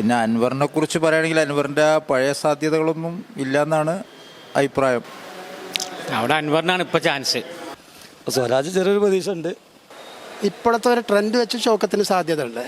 പിന്നെ അൻവറിനെ കുറിച്ച് പറയുകയാണെങ്കിൽ അൻവറിന്റെ ആ പഴയ സാധ്യതകളൊന്നും ഇല്ലയെന്നാണ് അഭിപ്രായം. അവിടെ അൻവറിനാണ് ഇപ്പോൾ ചാൻസ് സ്വരാജ് ചെറിയൊരു പ്രതീക്ഷ ഉണ്ട് ഇപ്പോഴത്തെ ഒരു ട്രെൻഡ് വെച്ച് ഷോക്കത്തിന് സാധ്യത ഉണ്ട്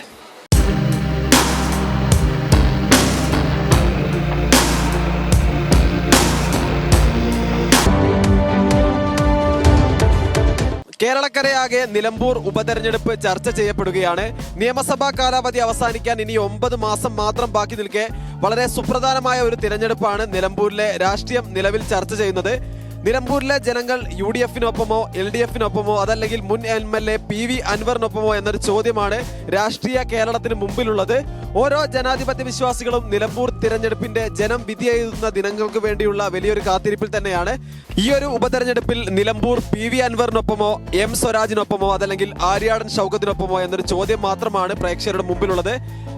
കേരളക്കരയാകെ നിലമ്പൂർ ഉപതെരഞ്ഞെടുപ്പ് ചർച്ച ചെയ്യപ്പെടുകയാണ്. നിയമസഭാ കാലാവധി അവസാനിക്കാൻ ഇനി ഒമ്പത് മാസം മാത്രം ബാക്കി നിൽക്കെ വളരെ സുപ്രധാനമായ ഒരു തിരഞ്ഞെടുപ്പാണ് നിലമ്പൂരിലെ രാഷ്ട്രീയം നിലവിൽ ചർച്ച ചെയ്യുന്നത്. നിലമ്പൂരിലെ ജനങ്ങൾ യു ഡി എഫിനൊപ്പമോ എൽ ഡി എഫിനൊപ്പമോ അതല്ലെങ്കിൽ മുൻ M L A P V അൻവറിനൊപ്പമോ എന്നൊരു ചോദ്യമാണ് രാഷ്ട്രീയ കേരളത്തിന് മുമ്പിലുള്ളത്. ഓരോ ജനാധിപത്യ വിശ്വാസികളും നിലമ്പൂർ തിരഞ്ഞെടുപ്പിന്റെ ജനം വിധി എഴുതുന്ന ദിനങ്ങൾക്ക് വേണ്ടിയുള്ള വലിയൊരു കാത്തിരിപ്പിൽ തന്നെയാണ്. ഈ ഒരു ഉപതെരഞ്ഞെടുപ്പിൽ നിലമ്പൂർ പി വി അൻവറിനൊപ്പമോ എം സ്വരാജിനൊപ്പമോ അതല്ലെങ്കിൽ ആര്യാടൻ ഷൗക്കത്തിനൊപ്പമോ എന്നൊരു ചോദ്യം മാത്രമാണ് പ്രേക്ഷകരുടെ മുമ്പിലുള്ളത്.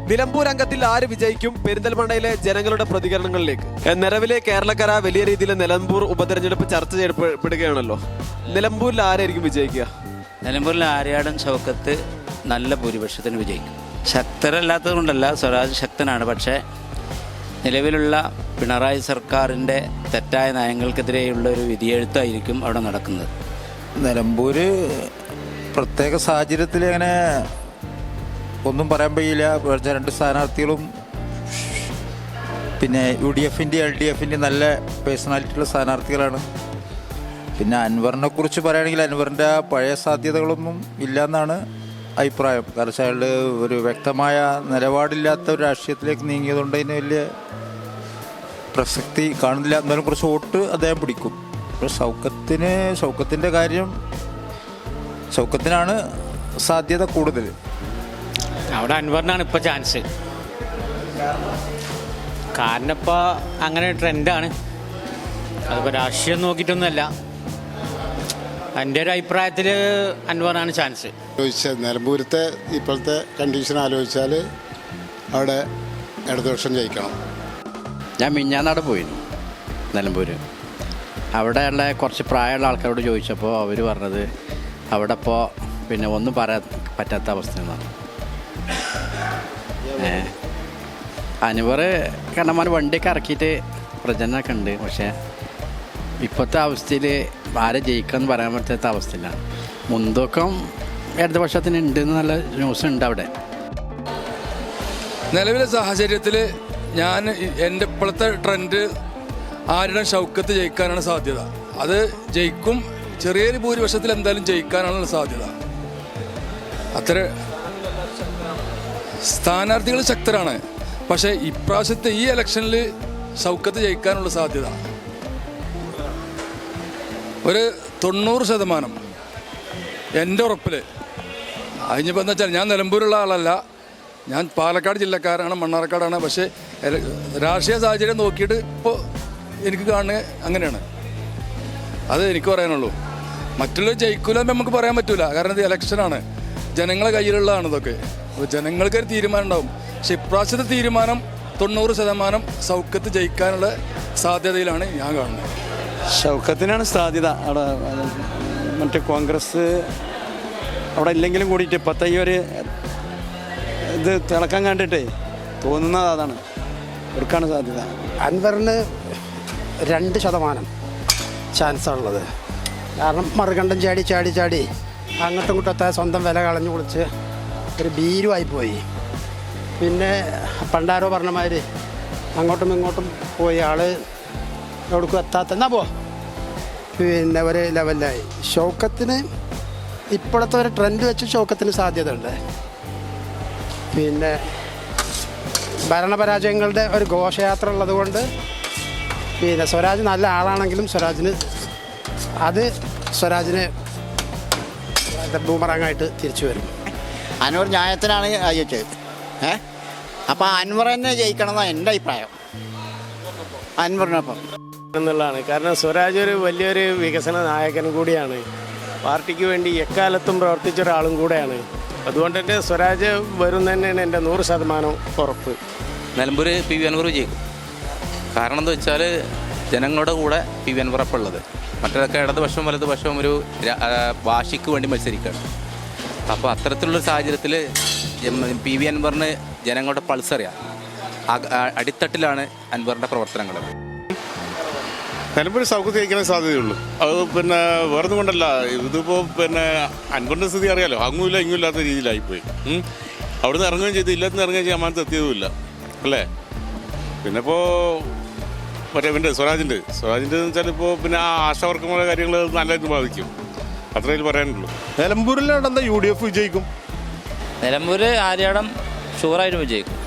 നിലമ്പൂർ അംഗത്തിൽ ആര് വിജയിക്കും പെരിന്തൽമണ്ണയിലെ ജനങ്ങളുടെ പ്രതികരണങ്ങളിലേക്ക്? നിലവിലെ കേരളക്കര വലിയ രീതിയിൽ നിലമ്പൂർ ഉപതെരഞ്ഞെടുപ്പ് ചർച്ച ചെയ്യപ്പെടുകയാണല്ലോ. നിലമ്പൂരിൽ ആരായിരിക്കും വിജയിക്കുക? നിലമ്പൂരിൽ ആര്യാടൻ ചൗക്കത്ത് നല്ല ഭൂരിപക്ഷത്തിന് വിജയിക്കും. ശക്തരല്ലാത്തത് കൊണ്ടല്ല സ്വരാജ് ശക്തനാണ്. പക്ഷേ നിലവിലുള്ള പിണറായി സർക്കാരിന്റെ തെറ്റായ നയങ്ങൾക്കെതിരെയുള്ള ഒരു വിധിയെഴുത്തായിരിക്കും അവിടെ നടക്കുന്നത്. നിലമ്പൂർ പ്രത്യേക സാഹചര്യത്തിൽ അങ്ങനെ ഒന്നും പറയാൻ കഴിയില്ല രണ്ട് സ്ഥാനാർത്ഥികളും പിന്നെ യു ഡി എഫിന്റെ എൽ ഡി എഫിന്റെ നല്ല പേഴ്സണാലിറ്റിയുള്ള സ്ഥാനാർത്ഥികളാണ്. പിന്നെ അൻവറിനെ കുറിച്ച് പറയുകയാണെങ്കിൽ അൻവറിന്റെ പഴയ സാധ്യതകളൊന്നും ഇല്ലയെന്നാണ് അഭിപ്രായം. കാരണം വെച്ചാൽ ഒരു വ്യക്തമായ നിലപാടില്ലാത്ത ഒരു രാഷ്ട്രീയത്തിലേക്ക് നീങ്ങിയതുകൊണ്ട് അതിന് വലിയ പ്രസക്തി കാണുന്നില്ല. എന്നാലും കുറച്ച് വോട്ട് അദ്ദേഹം പിടിക്കും. ഇപ്പോൾ സൗഖ്യത്തിന് സൗഖ്യത്തിന്റെ കാര്യം സൗഖ്യത്തിനാണ് സാധ്യത കൂടുതൽ. അവിടെ അൻവറിനാണ് ഇപ്പോൾ ചാൻസ് കാരണം ഇപ്പോൾ അങ്ങനെ ട്രെൻഡാണ് അതിപ്പോൾ രാഷ്ട്രീയം നോക്കിയിട്ടൊന്നുമല്ല. എന്റെ ഒരു അഭിപ്രായത്തിൽ അൻവറാണ് ചാൻസ് ചോദിച്ചത് നിലമ്പൂരത്തെ ഇപ്പോഴത്തെ കണ്ടീഷൻ ആലോചിച്ചാൽ അവിടെ ഇടതുപക്ഷം ജയിക്കണം. ഞാൻ മിഞ്ഞാന്നാട് പോയിരുന്നു നിലമ്പൂര്. അവിടെയുള്ള കുറച്ച് പ്രായമുള്ള ആൾക്കാരോട് ചോദിച്ചപ്പോൾ അവർ പറഞ്ഞത് അവിടെ ഇപ്പോൾ പിന്നെ ഒന്നും പറയാൻ പറ്റാത്ത അവസ്ഥയെന്നാണ് ഏ അനുവർ കണ്ണന്മാർ വണ്ടിയൊക്കെ ഇറക്കിയിട്ട് പ്രചരണമൊക്കെ ഉണ്ട്. പക്ഷേ ഇപ്പോഴത്തെ അവസ്ഥയിൽ ആരെ ജയിക്കാമെന്ന് പറയാൻ പറ്റാത്ത അവസ്ഥയിലാണ് മുൻതൂക്കം ഇടതുപക്ഷത്തിന് ഉണ്ട് നല്ല ന്യൂസ് ഉണ്ട് അവിടെ. നിലവിലെ സാഹചര്യത്തിൽ ഞാൻ എന്റെ ഇപ്പോഴത്തെ ട്രെൻഡ് ആരുടെ ഷൗക്കത്ത് ജയിക്കാനാണ് സാധ്യത. അത് ജയിക്കും ചെറിയൊരു ഭൂരിപക്ഷത്തിൽ എന്തായാലും ജയിക്കാനാണ് സാധ്യത. അത്ര സ്ഥാനാർത്ഥികൾ ശക്തരാണ്. പക്ഷേ ഇപ്രാവശ്യത്തെ ഈ ഇലക്ഷനിൽ സൗഖ്യത്ത് ജയിക്കാനുള്ള സാധ്യത. ഒരു തൊണ്ണൂറ് ശതമാനം. എന്റെ ഉറപ്പിൽ അതിനിപ്പോൾ എന്താ വെച്ചാൽ ഞാൻ നിലമ്പൂരുള്ള ആളല്ല. ഞാൻ പാലക്കാട് ജില്ലക്കാരാണ് മണ്ണാർക്കാടാണ്. പക്ഷേ രാഷ്ട്രീയ സാഹചര്യം നോക്കിയിട്ട് ഇപ്പോൾ എനിക്ക് കാണുന്നത് അങ്ങനെയാണ്. അത് എനിക്ക് പറയാനുള്ളൂ. മറ്റുള്ളവർ ജയിക്കൂലെന്ന് നമുക്ക് പറയാൻ പറ്റില്ല കാരണം ഇത് ഇലക്ഷനാണ്. ജനങ്ങളെ കയ്യിലുള്ളതാണ് ഇതൊക്കെ. അപ്പോൾ ജനങ്ങൾക്കൊരു തീരുമാനം ഉണ്ടാവും. പക്ഷെ ഇപ്രാവശ്യത്തെ തീരുമാനം തൊണ്ണൂറ് ശതമാനം സൗഖ്യത്ത് ജയിക്കാനുള്ള സാധ്യതയിലാണ് ഞാൻ കാണുന്നത്. ഷൗക്കത്തിനാണ് സാധ്യത. അവിടെ മറ്റേ കോൺഗ്രസ് അവിടെ ഇല്ലെങ്കിലും കൂടിയിട്ട് ഒരു ഇത് തിളക്കം കണ്ടിട്ടേ തോന്നുന്നത് അതാണ്. അവർക്കാണ് സാധ്യത. അൻവറിന് രണ്ട് ശതമാനം ചാൻസാണുള്ളത്. കാരണം മറുകണ്ടം ചാടി ചാടി ചാടി അങ്ങോട്ടും കൂട്ടത്തെ സ്വന്തം വില കളഞ്ഞു കുളിച്ച് ഒരു ഭീരുവായി പോയി. പിന്നെ പണ്ടാരോ പറഞ്ഞമാർ അങ്ങോട്ടും ഇങ്ങോട്ടും പോയി ആൾ എവിടേക്കും എത്താത്ത എന്നാ പോ. പിന്നെ ഒരു ലെവലിലായി. ഷൗക്കത്തിന് ഇപ്പോഴത്തെ ഒരു ട്രെൻഡ് വെച്ച് ഷൗക്കത്തിന് സാധ്യത ഉണ്ട് പിന്നെ ഭരണപരാജയങ്ങളുടെ ഒരു ഘോഷയാത്ര ഉള്ളതുകൊണ്ട് പിന്നെ സ്വരാജ് നല്ല ആളാണെങ്കിലും സ്വരാജിന് അത് സ്വരാജിന് ബൂമറാങ്ങായിട്ട് തിരിച്ചു വരും. അനൂർ ന്യായത്തിനാണ് ചോദിച്ചത് ഏ? അപ്പോൾ അൻവർ തന്നെ ജയിക്കണം എന്നാണ് എന്റെ അഭിപ്രായം. അൻവറിനൊപ്പം. എന്നുള്ളതാണ്. കാരണം സ്വരാജ് ഒരു വലിയൊരു വികസന നായകൻ കൂടിയാണ്. പാർട്ടിക്ക് വേണ്ടി എക്കാലത്തും പ്രവർത്തിച്ച ഒരാളും കൂടെയാണ്. അതുകൊണ്ട് തന്നെ സ്വരാജ് വരും തന്നെയാണ് എന്റെ നൂറ് ശതമാനം ഉറപ്പ്. നിലമ്പൂർ പി വി അൻവർ വിജയിക്കും. കാരണം എന്താ വെച്ചാൽ ജനങ്ങളുടെ കൂടെ പി വി അൻവറപ്പം ഉള്ളത് മറ്റേതൊക്കെ ഇടതുപക്ഷവും വലതുപക്ഷവും ഒരു വാശിക്ക് വേണ്ടി മത്സരിക്കുകയാണ്. അപ്പോൾ അത്തരത്തിലുള്ള സാഹചര്യത്തിൽ പി വി അൻവറിന് ജനങ്ങളുടെ പൾസ് അറിയാം. അക- ആ, അടിത്തട്ടിലാണ് അൻവറിന്റെ പ്രവർത്തനങ്ങൾ. നിലമ്പൂർ സൗഖ്യത്തിൽ ജയിക്കാൻ സാധ്യതയുള്ളൂ. അത് പിന്നെ വേറൊന്നും കൊണ്ടല്ല. ഇതിപ്പോൾ പിന്നെ അൻപറിന്റെ സ്ഥിതി അറിയാലോ. അങ്ങുമില്ല ഇങ്ങുമില്ലാത്ത രീതിയിലായിപ്പോയി. അവിടുന്ന് ഇറങ്ങുകയും ചെയ്തു. ഇല്ലാത്ത ഇറങ്ങുകയും ചെയ്യാൻ മാനത്ത് എത്തിയതുമില്ല. അല്ലേ? പിന്നെ ഇപ്പോൾ മറ്റേ പിന്നെ സ്വരാജിന്റെ സ്വരാജിന്റെ എന്ന് വെച്ചാൽ ഇപ്പോൾ പിന്നെ ആ ആശാവർക്കങ്ങളുടെ കാര്യങ്ങൾ നല്ലതായിട്ട് ബാധിക്കും. അത്രയിൽ പറയാനുള്ളൂ. നിലമ്പൂരിൽ എന്താ യു ഡി എഫ് വിജയിക്കും. നിലമ്പൂര് ആര്യാടം ഷുവറായിട്ട് വിജയിക്കും.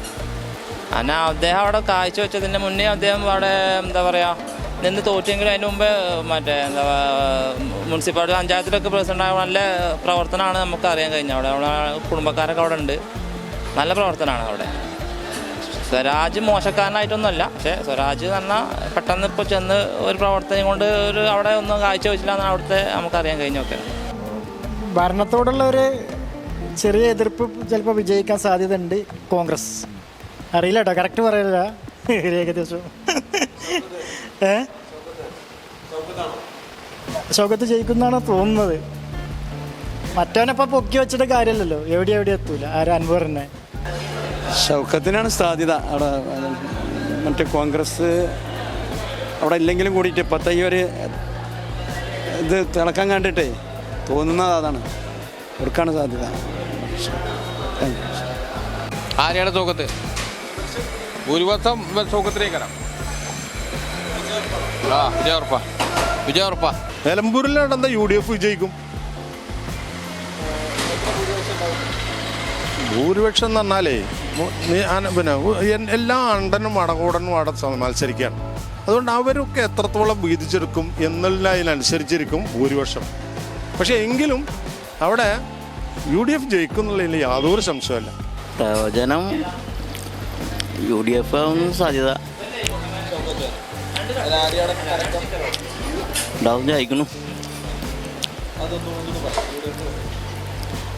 കാരണം അദ്ദേഹം അവിടെ കാഴ്ച വെച്ചതിന്റെ മുന്നേ അദ്ദേഹം അവിടെ എന്താ പറയുക നിന്ന് തോറ്റെങ്കിലും അതിന് മുമ്പ് മറ്റേ എന്താ മുനിസിപ്പാലിറ്റി പഞ്ചായത്തിലൊക്കെ പ്രസിഡന്റ് നല്ല പ്രവർത്തനമാണ് നമുക്ക് അറിയാൻ കഴിഞ്ഞത് അവിടെ. അവിടെ കുടുംബക്കാരൊക്കെ അവിടെ ഉണ്ട്. നല്ല പ്രവർത്തനമാണ് അവിടെ. സ്വരാജ് മോശക്കാരനായിട്ടൊന്നുമല്ല. പക്ഷേ സ്വരാജ് എന്ന് പെട്ടെന്ന് ഇപ്പോൾ ചെന്ന് ഒരു പ്രവർത്തനം കൊണ്ട് ഒരു അവിടെ ഒന്നും കാഴ്ച വെച്ചില്ല എന്നാണ് അവിടുത്തെ നമുക്കറിയാൻ കഴിഞ്ഞൊക്കെ. ഭരണത്തോടുള്ള ഒരു ചെറിയ എതിർപ്പ് ചിലപ്പോൾ വിജയിക്കാൻ സാധ്യതയുണ്ട് കോൺഗ്രസ്. അറിയില്ല കേട്ടോ കറക്റ്റ് പറയില്ല. ഏകദേശം ഏ? ശോകത്ത് ജയിക്കുന്നതാണ് തോന്നുന്നത്. മറ്റവനപ്പം പൊക്കി വെച്ചിട്ട് കാര്യമല്ലല്ലോ. എവിടെ എവിടെ എത്തൂല. ആരും തന്നെ ഷൗക്കത്തിനാണ് സാധ്യത. അവിടെ മറ്റേ കോൺഗ്രസ് അവിടെ ഇല്ലെങ്കിലും കൂടിയിട്ട് ഈ ഒരു ഇത് തിളക്കം കണ്ടിട്ടേ തോന്നുന്നത് അതാണ്. കൊടുക്കാണ് സാധ്യത. ആരെയാണ് തൂക്കത്ത് ഭൂരിപക്ഷം തൂക്കത്തിലേക്കാണ് ആ വിജയ ഉറപ്പാ. വിജയ ഉറപ്പാ. നിലമ്പൂരിൽ നടന്ന യു ഡി എഫ് വിജയിക്കും? ഭൂരിപക്ഷം എന്ന് പറഞ്ഞാലേ പിന്നെ എല്ലാ അണ്ടനും അടകൂടനും അവിടെ മത്സരിക്കുകയാണ്. അതുകൊണ്ട് അവരൊക്കെ എത്രത്തോളം വീതിച്ചെടുക്കും എന്നുള്ള അതിനനുസരിച്ചിരിക്കും ഭൂരിപക്ഷം. പക്ഷേ എങ്കിലും അവിടെ യു ഡി എഫ് ജയിക്കും എന്നുള്ളതിൽ യാതൊരു സംശയമല്ല പ്രവചനം യു ഡി എഫ് സാധ്യത. ജയിക്കുന്നു.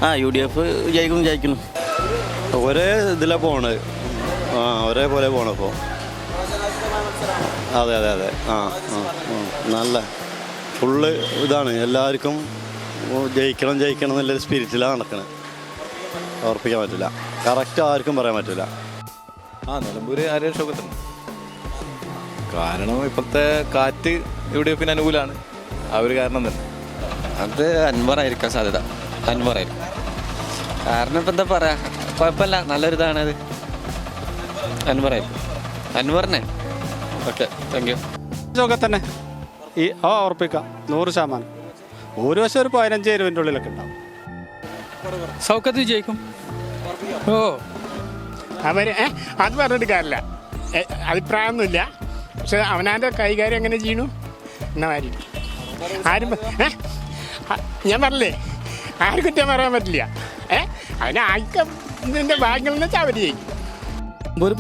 ആ യു ഡി എഫ് ജയിക്കുന്നു ജയിക്കുന്നു. ഒരേ ഇതിലാണ് പോണത്. ആ ഒരേപോലെ പോണപ്പോൾ അതെ അതെ അതെ. ആ. നല്ല. ഫുള്ള് ഇതാണ്. എല്ലാവർക്കും ജയിക്കണം ജയിക്കണം എന്നുള്ളൊരു സ്പിരിറ്റിലാണ് നടക്കുന്നത് ഉറപ്പിക്കാൻ പറ്റില്ല. കറക്റ്റ് ആർക്കും പറയാൻ പറ്റില്ല. ആ നിലമ്പൂര് ആരെയും ഷോക്കത്തുണ്ട് കാരണം ഇപ്പോഴത്തെ കാറ്റ് ഇവിടെ പിന്നെ അനുകൂലമാണ് ആ ഒരു കാരണം തന്നെ. അത് അൻവറായിരിക്കാൻ സാധ്യത. അൻവറായിരിക്കും കാരണം ഇപ്പം എന്താ പറയാ? കുഴപ്പമില്ല നല്ലൊരു ഇതാണ് അത്. അൻവറെ. അൻവറിനെ. ഓക്കെ താങ്ക് യു ഒക്കെ തന്നെ ഈ ആ ഉറപ്പിക്കാം നൂറ് ശതമാനം. ഒരു വശം ഒരു പതിനഞ്ച് ഇരുപതിന്റെ ഉള്ളിലൊക്കെ ഉണ്ടാവും. സൗഖ്യത്തിൽ ജയിക്കും. ഓ. അവർ അത് പറഞ്ഞിട്ട് കാര്യമില്ല. അഭിപ്രായമൊന്നുമില്ല. പക്ഷെ അവനാന്റെ കൈകാര്യം എങ്ങനെ ചെയ്യണു? എന്നാ മാതിരി ആരും ഞാൻ പറഞ്ഞില്ലേ? ആർക്കും കുറ്റം പറയാൻ പറ്റില്ല. ഏ അതിന് ഇതിന്റെ ഭാഗ്യം എന്ന് വെച്ചാൽ അവർ ചെയ്യും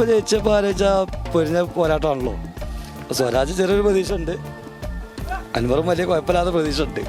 ജയിച്ചപ്പോൾ ആലോചിച്ചാൽ പൊരിഞ്ഞ പോരാട്ടമാണല്ലോ. സ്വരാജ് ചെറിയൊരു പ്രതീക്ഷ ഉണ്ട് അൻവറും വലിയ കുഴപ്പമില്ലാത്ത പ്രതീക്ഷ ഉണ്ട്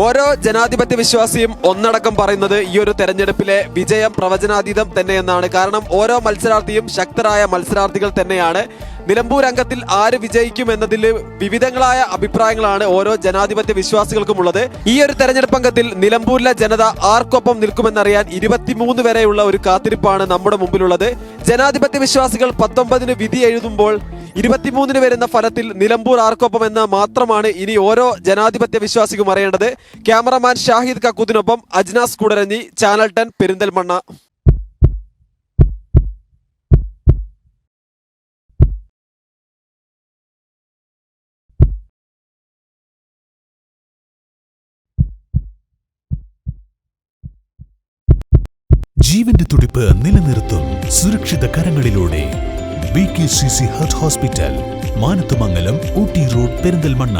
ഓരോ ജനാധിപത്യ വിശ്വാസിയും ഒന്നടക്കം പറയുന്നത് ഈ ഒരു തെരഞ്ഞെടുപ്പിലെ വിജയം പ്രവചനാതീതം തന്നെയെന്നാണ്. കാരണം ഓരോ മത്സരാർത്ഥിയും ശക്തരായ മത്സരാർത്ഥികൾ തന്നെയാണ്. നിലമ്പൂർ അംഗത്തിൽ ആര് വിജയിക്കും എന്നതിൽ വിവിധങ്ങളായ അഭിപ്രായങ്ങളാണ് ഓരോ ജനാധിപത്യ വിശ്വാസികൾക്കുമുള്ളത് ഈ ഒരു തെരഞ്ഞെടുപ്പ് അംഗത്തിൽ നിലമ്പൂരിലെ ജനത ആർക്കൊപ്പം നിൽക്കുമെന്നറിയാൻ ഇരുപത്തിമൂന്ന് വരെയുള്ള ഒരു കാത്തിരിപ്പാണ് നമ്മുടെ മുമ്പിലുള്ളത്. ജനാധിപത്യ വിശ്വാസികൾ പത്തൊമ്പതിന് വിധി എഴുതുമ്പോൾ ഇരുപത്തിമൂന്നിന് വരുന്ന ഫലത്തിൽ നിലമ്പൂർ ആർക്കൊപ്പം എന്ന് മാത്രമാണ് ഇനി ഓരോ ജനാധിപത്യ വിശ്വാസിക്കും അറിയേണ്ടത്. ക്യാമറമാൻ ഷാഹിദ് കക്കൂത്തിനൊപ്പം അജ്നാസ് കുടരഞ്ഞി ചാനൽ ടെൻ പെരിന്തൽമണ്ണ. ജീവന്റെ തുടിപ്പ് നിലനിർത്തും സുരക്ഷിത കരങ്ങളിലൂടെ. B K C C heart hospital Manathumangalam Ooty road Perinthalmanna